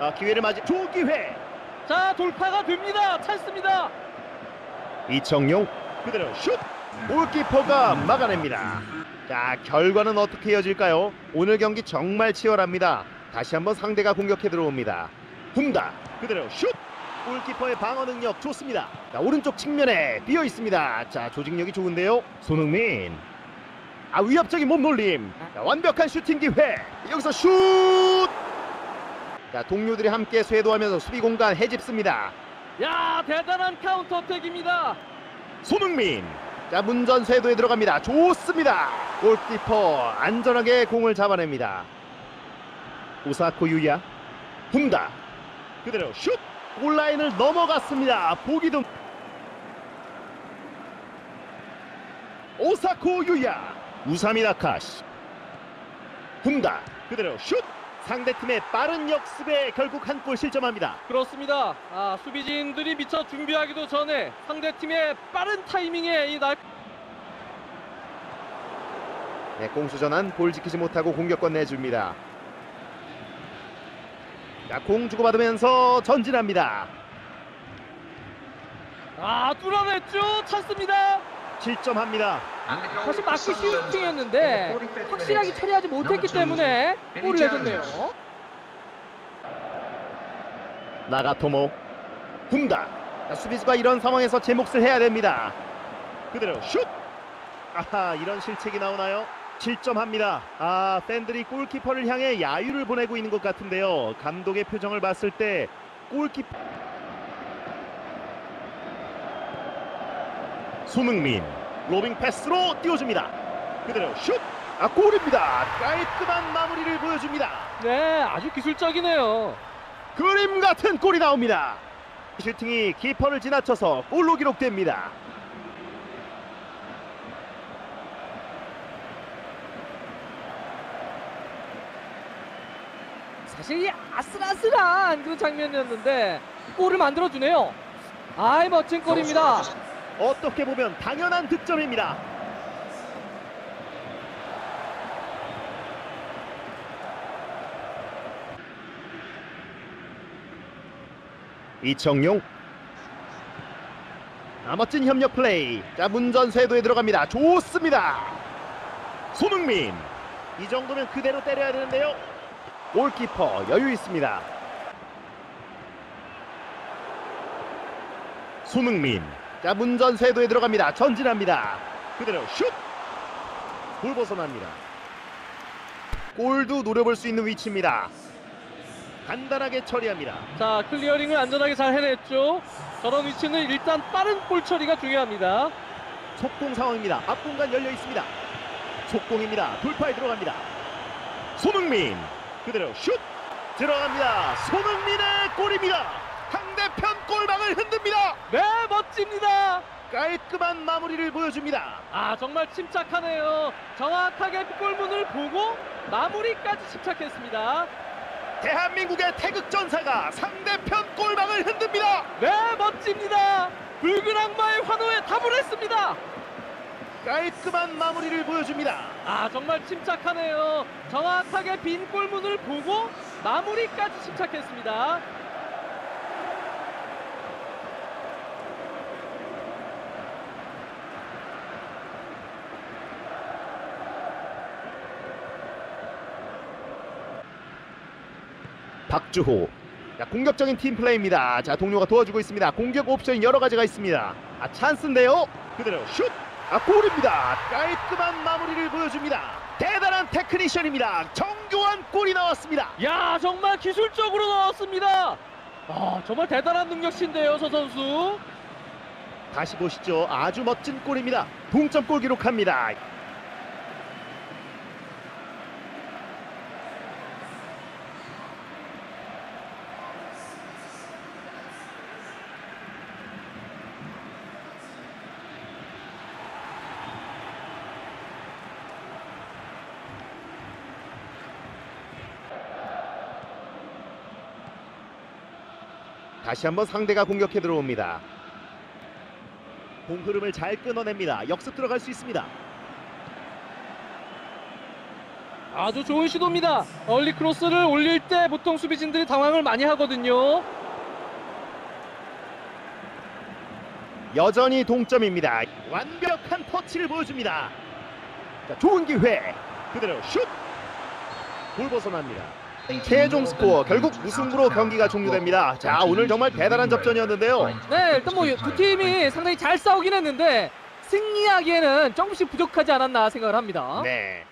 아, 기회를 맞이 조기회. 자 돌파가 됩니다. 찬스입니다. 이청용 그대로 슛! 골키퍼가 막아냅니다. 자 결과는 어떻게 이어질까요? 오늘 경기 정말 치열합니다. 다시 한번 상대가 공격해 들어옵니다. 훈다! 그대로 슛! 골키퍼의 방어 능력 좋습니다. 자 오른쪽 측면에 비어 있습니다. 자 조직력이 좋은데요. 손흥민. 아 위협적인 몸놀림. 자, 완벽한 슈팅 기회. 여기서 슛 자, 동료들이 함께 쇄도하면서 수비 공간 해집습니다. 야 대단한 카운터 택입니다. 손흥민. 자 문전 쇄도에 들어갑니다. 좋습니다. 골키퍼 안전하게 공을 잡아냅니다. 오사코 유야 훈다. 그대로 슛! 골라인을 넘어갔습니다. 보기도 오사코 유야 우사미 나카시. 훈다. 그대로 슛 상대팀의 빠른 역습에 결국 한 골 실점합니다 그렇습니다. 아 수비진들이 미처 준비하기도 전에 상대 팀의 빠른 타이밍에 이 날. 네, 공수 전환 볼 지키지 못하고 공격권 내줍니다. 자, 공 주고받으면서 전진합니다. 아 뚫어냈죠. 찬스입니다. 실점합니다. 사실 맞기 쉬운 슈팅이었는데 확실하게 처리하지 못했기 때문에 골을 내줬네요. 나가토모 훈다. 자, 수비수가 이런 상황에서 제 몫을 해야 됩니다. 그대로 슛. 아하, 이런 실책이 나오나요? 실점합니다. 아, 팬들이 골키퍼를 향해 야유를 보내고 있는 것 같은데요. 감독의 표정을 봤을 때 골키퍼 손흥민 로빙 패스로 띄워줍니다. 그대로 슛. 아, 골입니다. 깔끔한 마무리를 보여줍니다. 네 아주 기술적이네요. 그림 같은 골이 나옵니다. 슈팅이 키퍼를 지나쳐서 골로 기록됩니다. 사실 이 아슬아슬한 그 장면이었는데 골을 만들어주네요. 아이 멋진 골입니다. 어떻게 보면 당연한 득점입니다. 이청용. 아, 멋진 협력 플레이. 자 문전 쇄도에 들어갑니다. 좋습니다. 손흥민. 이 정도면 그대로 때려야 되는데요. 골키퍼 여유 있습니다. 손흥민 자 문전 쇄도에 들어갑니다. 전진합니다. 그대로 슛골 벗어납니다. 골도 노려볼 수 있는 위치입니다. 간단하게 처리합니다. 자 클리어링을 안전하게 잘 해냈죠. 저런 위치는 일단 빠른 볼 처리가 중요합니다. 속공 상황입니다. 앞공간 열려 있습니다. 속공입니다. 돌파에 들어갑니다. 손흥민. 그대로 슛! 들어갑니다. 손흥민의 골입니다 상대편 골망을 흔듭니다 네 멋집니다. 깔끔한 마무리를 보여줍니다 아 정말 침착하네요. 정확하게 골문을 보고 마무리까지 침착했습니다. 대한민국의 태극 전사가 상대편 골망을 흔듭니다. 네 멋집니다. 붉은 악마의 환호에 답을 했습니다. 깔끔한 마무리를 보여줍니다. 아 정말 침착하네요. 정확하게 빈 골문을 보고 마무리까지 침착했습니다. 박주호. 자, 공격적인 팀 플레이입니다. 자, 동료가 도와주고 있습니다. 공격 옵션이 여러 가지가 있습니다. 아, 찬스인데요. 그대로 슛. 아, 골입니다. 깔끔한 마무리를 보여줍니다. 대단한 테크니션입니다. 정교한 골이 나왔습니다. 야 정말 기술적으로 나왔습니다. 아 정말 대단한 능력신데요 저 선수. 다시 보시죠. 아주 멋진 골입니다. 동점골 기록합니다. 다시 한번 상대가 공격해 들어옵니다. 공 흐름을 잘 끊어냅니다. 역습 들어갈 수 있습니다. 아주 좋은 시도입니다. 얼리 크로스를 올릴 때 보통 수비진들이 당황을 많이 하거든요. 여전히 동점입니다. 완벽한 터치를 보여줍니다. 자, 좋은 기회. 그대로 슛. 볼 벗어납니다. 최종 스코어 결국 무승부로 경기가 종료됩니다. 자, 오늘 정말 대단한 접전이었는데요. 네, 일단 뭐 두 팀이 상당히 잘 싸우긴 했는데 승리하기에는 조금씩 부족하지 않았나 생각을 합니다. 네.